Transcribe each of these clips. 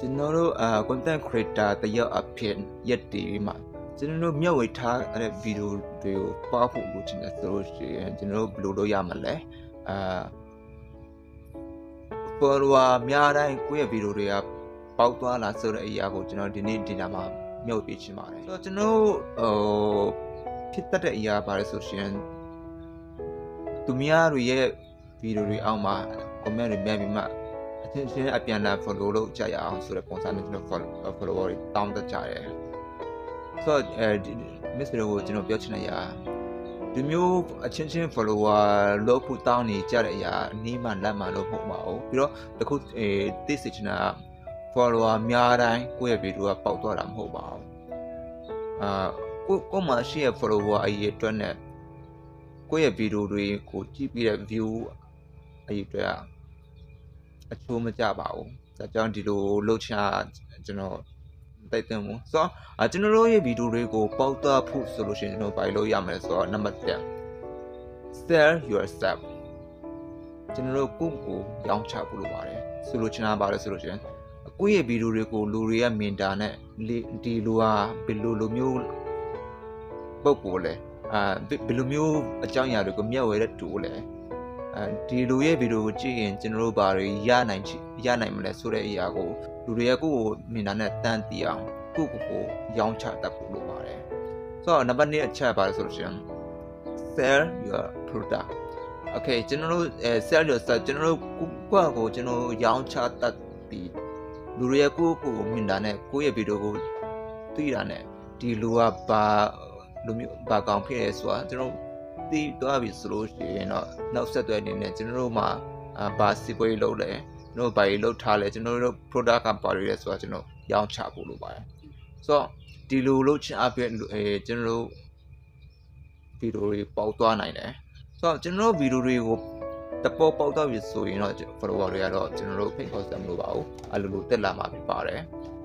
ကျွန်တော်တို့အာ content creator တယောက်အဖြစ်ရက်တည်ပြီးမှကျွန်တော်တို့မျက်ဝေထားတဲ့ဗီဒီယိုတွေကိုပါဖို့လိုချင်တယ်ဆိုလို့ရှိရင်ကျွန်တော်တို့ဘယ်လိုလုပ်ရမလဲအာ follower များတိုင်းကိုယ့်ရဲ့ဗီဒီယိုတွေကပေါက်သွားလာဆိုတဲ့အရာကိုကျွန်တော်ဒီနေ့ဒီနာမှာမြုပ်ပြချင်ပါတယ်ဆိုတော့ကျွန်တော်ဟိုဖြစ်တတ်တဲ့အရာပါလဲဆိုရှင်သူများတွေရဲ့ဗီဒီယိုတွေအောက်မှာ comment တွေများပြီးမှ အချင်းချင်းအပြန်အလှန် follow လုပ်ကြရအောင်ဆိုတဲ့ပုံစံနဲ့ကျွန်တော် follow follower တွေတောင်းတကြတယ်ဆိုတော့အဲဒီ miss တွေကိုကျွန်တော်ပြောချင်တဲ့အရာဒီမျိုးအချင်းချင်း follower လို့ဖို့တောင်းနေကြတဲ့အရာအနည်းမှလက်မှလို့မဟုတ်ပါဘူးပြီးတော့တခုအဲသိစေချင်တာက follower များတိုင်းကိုယ့်ရဲ့ဗီဒီယိုကပေါက်သွားတာမဟုတ်ပါဘူးအာကိုကိုမှရှိရဲ့ follower အရေးအတွက်နဲ့ကိုယ့်ရဲ့ဗီဒီယိုတွေကိုကြည့်ပြီးတဲ့ view အရေးအတွက်က အချိုးမကြပါဘူးဒါကြောင့်ဒီလိုလှုပ်ရှားကျွန်တော်တိုက်သွင်းမှုဆိုတော့အကျွန်တော်တို့ရဲ့ဗီဒီယိုတွေကိုပေါက်သွားဖို့ဆိုလို့ရှိရင်ကျွန်တော်ဘာလို့ရမလဲဆိုတော့နံပါတ်1 sell yourself ကျွန်တော်တို့ကိုယ့်ကိုယ်ရောင်းချဖို့လိုပါတယ်ဆိုလိုချင်တာပါလဲဆိုလို့ရှိရင်ကိုယ့်ရဲ့ဗီဒီယိုတွေကိုလူတွေကမြင်တာနဲ့ဒီလူဟာဘယ်လိုလိုမျိုးပုံပေါ်လဲအာဘယ်လိုမျိုးအကြောင်းအရာတွေကိုမျက်ဝဲတဲ့တူလဲအဲ ဒီလူရဲ့ဗီဒီယိုကိုကြည့်ရင်ကျွန်တော်တို့ဘာတွေရနိုင်ချရနိုင်မလဲဆိုတဲ့အရာကိုလူတွေကကိုယ့်ကိုမြင်တာနဲ့တန်းတည်အောင်ကိုယ့်ကိုယ်ကိုရောင်းချတတ်ဖို့လိုပါတယ်ဆိုတော့နံပါတ်2အချက်ပါလဲဆိုလို့ရှိရင် sell your product okay ကျွန်တော်တို့အဲ sell your stuff ကျွန်တော်တို့ကိုယ့်ကိုကျွန်တော်ရောင်းချတတ်ပြီးလူတွေကကိုယ့်ကိုမြင်တာနဲ့ကိုယ့်ရဲ့ဗီဒီယိုကိုသိတာနဲ့ဒီလူကဘာလူမျိုးဘာကောင်ဖြစ်ရဲဆိုတာကျွန်တော် သိသွားပြီဆိုလို့ရှိရင်တော့နောက်ဆက်တွဲအနေနဲ့ကျွန်တော်တို့မှာအာဘာစီပွဲလုပ်လဲကျွန်တော်ဘာကြီးလုပ်ထားလဲကျွန်တော်တို့ product ကပါရရဲဆိုတာကျွန်တော်ရောင်းချဖို့လိုပါတယ်ဆိုတော့ဒီလိုလုပ်ချင်အပြင်အဲကျွန်တော်တို့ဗီဒီယိုတွေပေါက်သွားနိုင်တယ်ဆိုတော့ကျွန်တော်တို့ဗီဒီယိုတွေကိုတပေါ်ပေါက်သွားပြီဆိုရင်တော့ follower တွေကတော့ကျွန်တော်တို့ဖိတ်ခေါ်စရာမလိုပါဘူးအဲ့လိုလိုတက်လာမှာဖြစ်ပါတယ်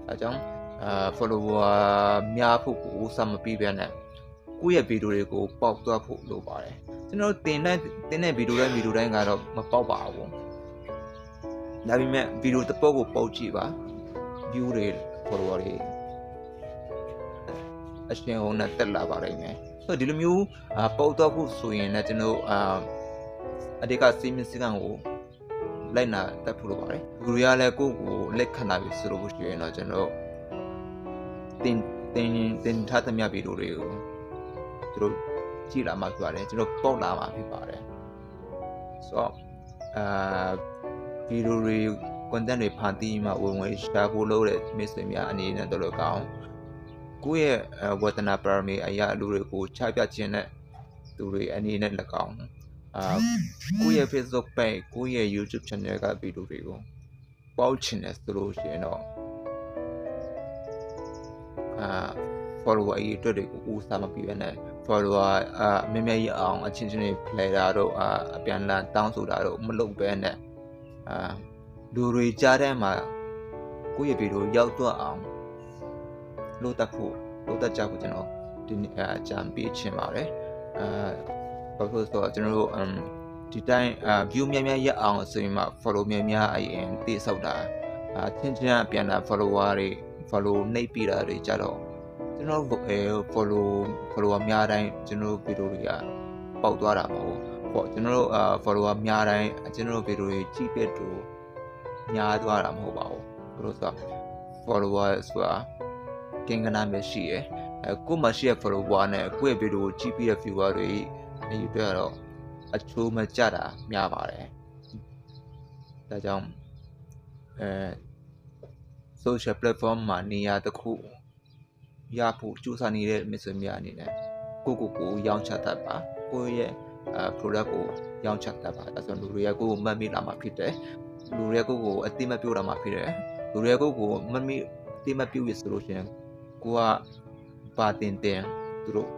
အဲကြောင့်အာ follower များဖို့ကိုစမပြီးပြန်နဲ့ ကိုယ့်ရဲ့ဗီဒီယိုတွေကိုပေါက်သွားဖို့လိုပါတယ်ကျွန်တော်တင်တဲ့တင်တဲ့ဗီဒီယိုတိုင်းဗီဒီယိုတိုင်းကတော့မပေါက်ပါဘူးဒါပေမဲ့ဗီဒီယိုတစ်ပုတ်ကိုပေါက်ကြည့်ပါ view တွေ follower တွေအရှင်ဟိုနဲ့တက်လာပါလိမ့်မယ်ဆိုတော့ဒီလိုမျိုးအာပေါက်တော့ဖို့ဆိုရင်လည်းကျွန်တော်အာအတိတ်ကစီးမစည်းကံကိုလိုက်နာတက်ဖို့လိုပါတယ်လူတွေကလည်းကိုယ့်ကိုလက်ခံတာပြီဆိုလို့ရှိရင်တော့ကျွန်တော်တင်တင်တင်ထားသမျှဗီဒီယိုတွေကိုသူ တို့ကြည့်လာမှဖြစ်ပါတယ်ကျွန်တော်ပေါက်လာမှဖြစ်ပါတယ်ဆိုတော့အာဗီဒီယိုတွေ content တွေဖန်တီးမှဝင်ဝင် share ဖို့လုပ်တဲ့မိတ်ဆွေများအနေနဲ့တော့ကောင်းကိုယ့်ရဲ့ဝတ္တနာပါရမီအရာလူတွေကိုချပြခြင်းနဲ့သူတွေအနေနဲ့၎င်းအာကိုယ့်ရဲ့ Facebook page ကိုယ့်ရဲ့ YouTube channel ကဗီဒီယိုတွေကိုပေါက်ချင်တယ်ဆိုလို့ရှိရင်တော့အာ follower အရေးအတွက်တွေကိုဦးစားမပြီးဘဲနဲ့ follower အာမြဲမြဲရအောင်အချင်းချင်းတွေ play တာတော့အာအပြန်လန်တောင်းဆိုတာတော့မလုပ်ဘဲနဲ့အာလူတွေကြားထဲမှာကိုယ့်ရဲ့ဗီဒီယိုရောက်သွားအောင်လို့တက်ဖို့လို့တက်ကြဖို့ကျွန်တော်ဒီနေ့အကြံပေးချင်ပါတယ်အာဘာလို့ဆိုတော့ကျွန်တော်တို့ဒီတိုင်းအာ view များများရအောင်ဆိုရင်မှ follow များများအရင်တိဆောက်တာအာသင်ချင်းပြန်လာ follower တွေ follow နှိပ်ပြီးတာတွေကြတော့ ကျွန်တော်အဲ follow follower များတိုင်းကျွန်တော်ဗီဒီယိုတွေကပေါက်သွားတာမဟုတ်ဘူးပေါ့ကျွန်တော်တို့အာ follower များတိုင်းကျွန်တော်ဗီဒီယိုတွေကြည့်တဲ့တူများသွားတာမဟုတ်ပါဘူးဘယ်လိုဆိုတော့ follower ဆိုတာကင်ကနာပဲရှိရယ်အဲကို့မှာရှိတဲ့ follower နဲ့ကိုယ့်ရဲ့ဗီဒီယိုကိုကြည့်ပြီးတဲ့ viewer တွေအယူတွေကတော့အချိုးမကြတာများပါတယ်ဒါကြောင့်အဲ social platform မှာနေရာတစ်ခု ရဖို့ကြိုးစားနေတဲ့မိတ်ဆွေများအနေနဲ့ကိုကိုကိုရောင်းချတတ်ပါကိုယ့်ရဲ့အဲ product ကိုရောင်းချတတ်ပါဒါဆိုလူတွေကကိုကိုမှတ်မိလာမှာဖြစ်တယ်လူတွေကိုကိုအတိမပြုတ်လာမှာဖြစ်တယ်လူတွေကိုကိုမမိအတိမပြုတ်ရဆိုလို့ရှိရင်ကိုကပါတင်တင်သူတို့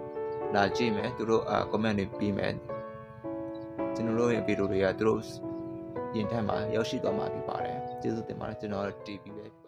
လာကြည့်မယ်သူတို့အာ comment တွေပြီးမယ်ကျွန်တော်တို့ရဲ့ဗီဒီယိုတွေကသူတို့ရင်ထက်မှာရောက်ရှိသွားမှာဖြစ်ပါတယ်ကျေးဇူးတင်ပါတယ်ကျွန်တော် TV ပဲ